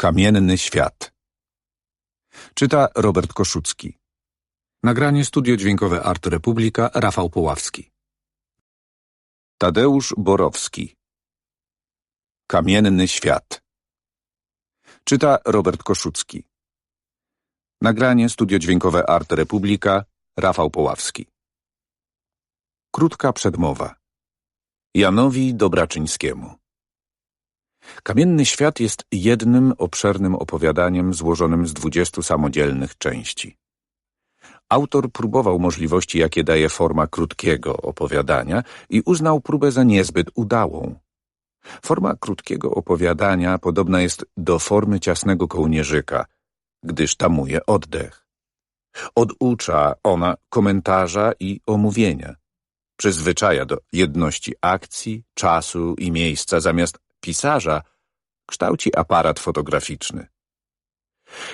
Kamienny świat. Czyta Robert Koszucki. Nagranie studio dźwiękowe Art Republika Rafał Poławski. Tadeusz Borowski. Kamienny świat. Czyta Robert Koszucki. Nagranie studio dźwiękowe Art Republika Rafał Poławski. Krótka przedmowa. Janowi Dobraczyńskiemu Kamienny świat jest jednym obszernym opowiadaniem złożonym z dwudziestu samodzielnych części. Autor próbował możliwości, jakie daje forma krótkiego opowiadania i uznał próbę za niezbyt udałą. Forma krótkiego opowiadania podobna jest do formy ciasnego kołnierzyka, gdyż tamuje oddech. Oducza ona komentarza i omówienia. Przyzwyczaja do jedności akcji, czasu i miejsca zamiast pisarza kształci aparat fotograficzny.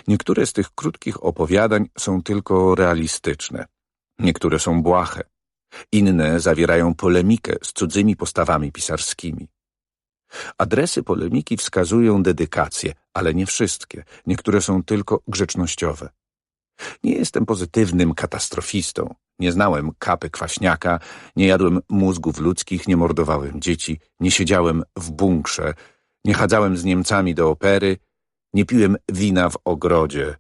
Niektóre z tych krótkich opowiadań są tylko realistyczne, niektóre są błahe, inne zawierają polemikę z cudzymi postawami pisarskimi. Adresy polemiki wskazują dedykacje, ale nie wszystkie, niektóre są tylko grzecznościowe. Nie jestem pozytywnym katastrofistą, nie znałem kapy kwaśniaka, nie jadłem mózgów ludzkich, nie mordowałem dzieci, nie siedziałem w bunkrze, nie chadzałem z Niemcami do opery, nie piłem wina w ogrodzie,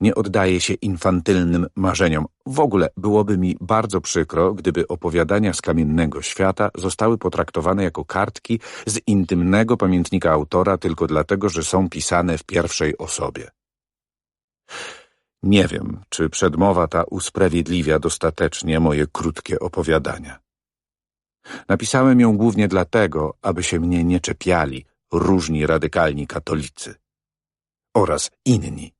nie oddaję się infantylnym marzeniom. W ogóle byłoby mi bardzo przykro, gdyby opowiadania z kamiennego świata zostały potraktowane jako kartki z intymnego pamiętnika autora tylko dlatego, że są pisane w pierwszej osobie. Nie wiem, czy przedmowa ta usprawiedliwia dostatecznie moje krótkie opowiadania. Napisałem ją głównie dlatego, aby się mnie nie czepiali różni radykalni katolicy oraz inni.